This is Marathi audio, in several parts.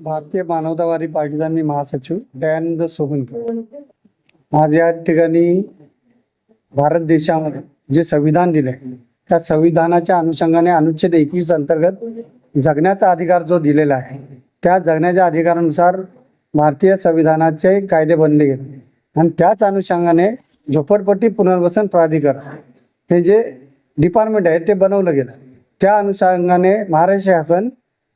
भारतीय मानवतावादी पार्टीचा मी महासचिव दयानंद सोहनकर आज या ठिकाणी भारत देशामध्ये जे संविधान दिले त्या संविधानाच्या अनुषंगाने अनुच्छेद एकवीस अंतर्गत जगण्याचा अधिकार जो दिलेला आहे त्या जगण्याच्या अधिकारानुसार भारतीय संविधानाचे कायदे बनले गेले. आणि त्याच अनुषंगाने झोपडपट्टी पुनर्वसन प्राधिकरण हे जे डिपार्टमेंट आहे ते बनवलं गेलं. त्या अनुषंगाने महाराष्ट्र शासन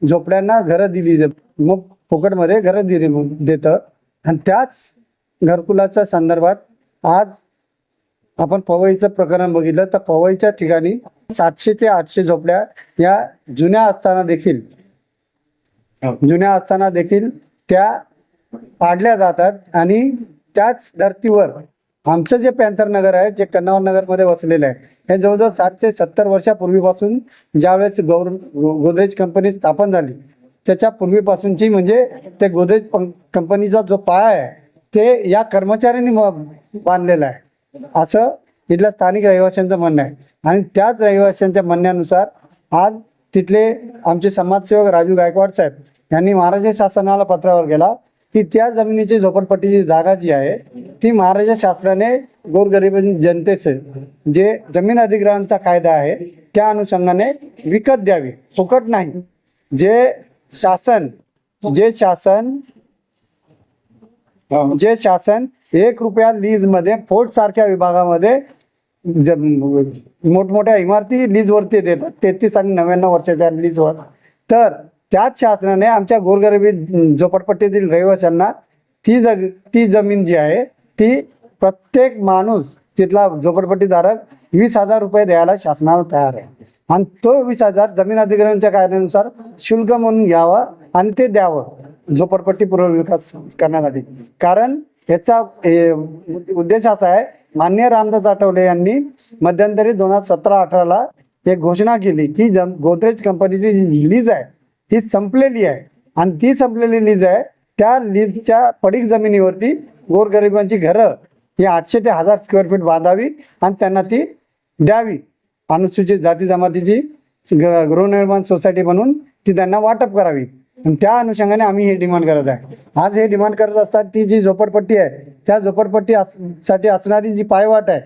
झोपड्यांना घरं दिली मग फुकटमध्ये घरं दिली देतं. आणि त्याच घरकुलाच्या संदर्भात आज आपण पवईचं प्रकरण बघितलं तर पवईच्या ठिकाणी सातशे ते आठशे झोपड्या या जुन्या असताना देखील जुन्या असताना देखील त्या पाडल्या जातात. आणि त्याच धर्तीवर आमचं जे पॅन्थर नगर आहे जे कन्नावर नगरमध्ये वसलेलं आहे हे जवळजवळ साठ ते सत्तर वर्षापूर्वीपासून ज्यावेळेस गौर गोदरेज कंपनी स्थापन झाली त्याच्या पूर्वीपासूनची म्हणजे ते गोदरेज कंपनीचा जो पाया आहे ते या कर्मचाऱ्यांनी म- बांधलेला आहे. असं इथल्या स्थानिक रहिवाशांचं म्हणणं आहे. आणि त्याच रहिवाशांच्या म्हणण्यानुसार आज तिथले आमचे समाजसेवक राजू गायकवाड साहेब यांनी महाराष्ट्र शासनाला पत्रावर गेला की त्या जमिनीची झोपडपट्टीची जागा जी आहे ती महाराष्ट्र शासनाने गोरगरीब जनतेचे जे जमीन अधिग्रहणचा कायदा आहे त्या अनुषंगाने विकत द्यावी. फुकट नाही. जे शासन जे शासन जे शासन एक रुपया लीजमध्ये फोर्ट सारख्या विभागामध्ये मोठमोठ्या इमारती लीजवरती देतात. तेहतीस आणि नव्याण्णव वर्षाच्या लीजवर. तर त्याच शासनाने आमच्या गोरगरिबी झोपडपट्टीतील रहिवाशांना ती जग ती जमीन जी आहे ती प्रत्येक माणूस तिथला झोपडपट्टीधारक वीस हजार रुपये द्यायला शासनाला तयार आहे. आणि तो वीस हजार जमीन अधिग्रहणच्या कायद्यानुसार शुल्क म्हणून घ्यावा आणि ते द्यावं झोपडपट्टी पुनर्विकास करण्यासाठी. कारण ह्याचा उद्देश असा आहे मान्य रामदास आठवले यांनी मध्यंतरी दोन हजार सतरा अठराला एक घोषणा केली की जम गोदरेज कंपनीची जी लीज आहे ही संपलेली आहे. आणि ती संपलेली लीज आहे त्या लीजच्या पडीक जमिनीवरती गोरगरिबांची घरं ही आठशे ते हजार स्क्वेअर फीट बांधावी आणि त्यांना ती द्यावी. अनुसूचित जाती जमातीची ग- गृहनिर्माण सोसायटी म्हणून ती त्यांना वाटप करावी. आणि त्या अनुषंगाने आम्ही हे डिमांड करत आहे. आज हे डिमांड करत असतात ती जी झोपडपट्टी आहे त्या झोपडपट्टी साठी असणारी जी पायवाट आहे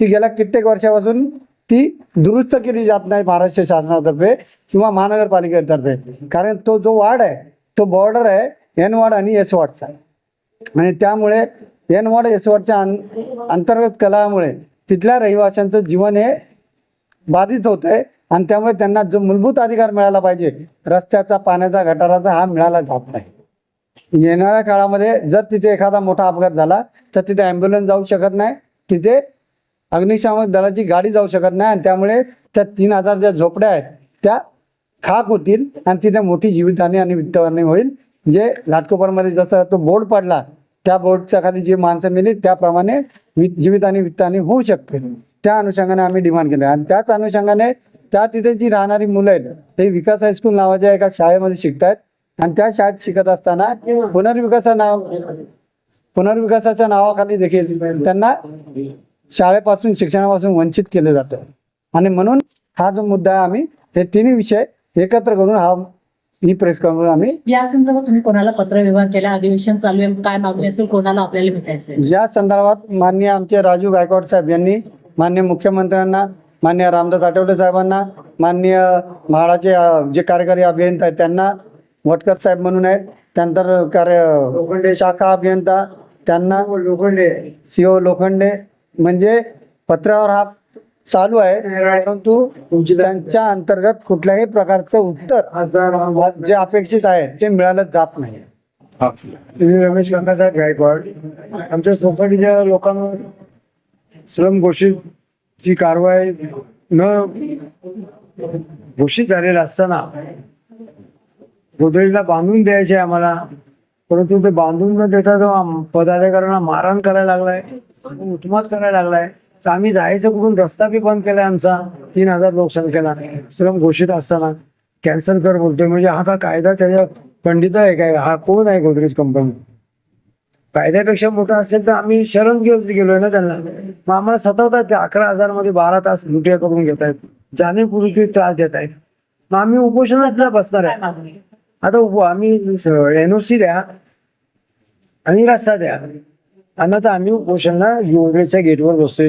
ती गेल्या कित्येक वर्षापासून ती दुरुस्त केली जात नाही महाराष्ट्र शासनातर्फे किंवा महानगरपालिकेतर्फे. कारण तो जो वार्ड आहे तो बॉर्डर आहे एन वार्ड आणि एस वार्डचा आणि त्यामुळे एन वार्ड एस वार्डच्या अं अंतर्गत कलामुळे तिथल्या रहिवाशांचं जीवन हे बाधित होत आहे आणि त्यामुळे त्यांना जो मूलभूत अधिकार मिळाला पाहिजे रस्त्याचा पाण्याचा गटाराचा हा मिळाला जात नाही. येणाऱ्या काळामध्ये जर तिथे एखादा मोठा अपघात झाला तर तिथे ॲम्ब्युलन्स जाऊ शकत नाही तिथे अग्निशामक दलाची गाडी जाऊ शकत नाही आणि त्यामुळे त्या तीन हजार ज्या झोपड्या आहेत त्या खाक होतील आणि तिथे मोठी जीवितहानी आणि वित्तहानी होईल. जे घाटकोपरमध्ये जसं तो बोर्ड पडला त्या बोर्डच्या खाली जी माणसं मिली त्याप्रमाणे वि- जीवित आणि वित्तहानी होऊ शकते. त्या अनुषंगाने आम्ही डिमांड केलं. आणि त्याच अनुषंगाने त्या तिथे जी राहणारी मुलं आहेत ते विकास हायस्कूल नावाच्या एका शाळेमध्ये शिकतायत. आणि त्या शाळेत शिकत असताना पुनर्विकासा नाव पुनर्विकासाच्या नावाखाली देखील त्यांना शाळेपासून शिक्षणापासून वंचित केले जातं. आणि म्हणून हा जो मुद्दा आहे आम्ही हे तिन्ही विषय एकत्र करून हा ही प्रेस करून आम्ही या संदर्भात तुम्ही कोणाला पत्र व्यवहार केला? अधिवेशन चालू आहे काय मागणी असेल कोणाला आपल्याला भेटायचं या संदर्भात माननीय आमचे राजू गायकवाड साहेब यांनी माननीय मुख्यमंत्र्यांना माननीय रामदास आठवले साहेबांना माननीय म्हाडाचे जे कार्यकारी अभियंता आहेत त्यांना वटकर साहेब म्हणून आहेत त्यानंतर कार्य शाखा अभियंता त्यांना लोखंडे. सीओ लोखंडे म्हणजे पत्रावर हा चालू आहे परंतु त्यांच्या अंतर्गत कुठल्याही प्रकारचं उत्तर जे अपेक्षित आहे ते मिळालं जात नाही. मी रमेश काकासाहेब गायकवाड. आमच्या सोसायटीच्या लोकांवर श्रम घोषितची कारवाई न घोषित झालेला असताना गोदरेजला बांधून द्यायचे आम्हाला परंतु ते बांधून न देता तो पदाधिकाऱ्यांना मारहाण करायला लागलाय. उत्मात करायला लागलाय. तर आम्ही जायचं कुठून? रस्ता बी बंद केलाय आमचा. तीन हजार लोकसंख्येला श्रम घोषित असताना. कॅन्सल कर बोलतोय. म्हणजे हा का कायदा त्याच्या पंडित आहे काय? हा कोण आहे गोदरेज कंपनी कायद्यापेक्षा मोठा असेल तर आम्ही शरण घेऊन गेलोय ना त्यांना. मग आम्हाला सतवतात ते अकरा हजारमध्ये बारा तास लुटिया करून घेत आहेत जाणीवपूर्वक त्रास देत आहेत मग आम्ही उपोषणातला बसणार आहे. आता आम्ही एनओसी द्या. आणि रस्ता द्या. आणि आता आम्ही उपोषणला गोदरेजच्या गेटवर बसतोय.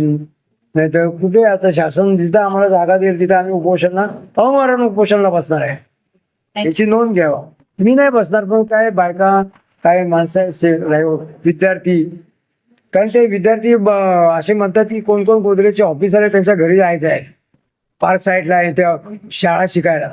नाही तर कुठे आता शासन जिथं आम्हाला जागा देईल तिथं आम्ही उपोषणला अमरण उपोषणला बसणार आहे. याची नोंद घ्यावा. मी नाही बसणार पण काय बायका काय माणसं विद्यार्थी कारण ते विद्यार्थी असे म्हणतात की कोण कोण गोदरेजचे ऑफिसर आहे त्यांच्या घरी जायचं आहे. पार साईडला आहे त्या शाळा शिकायला.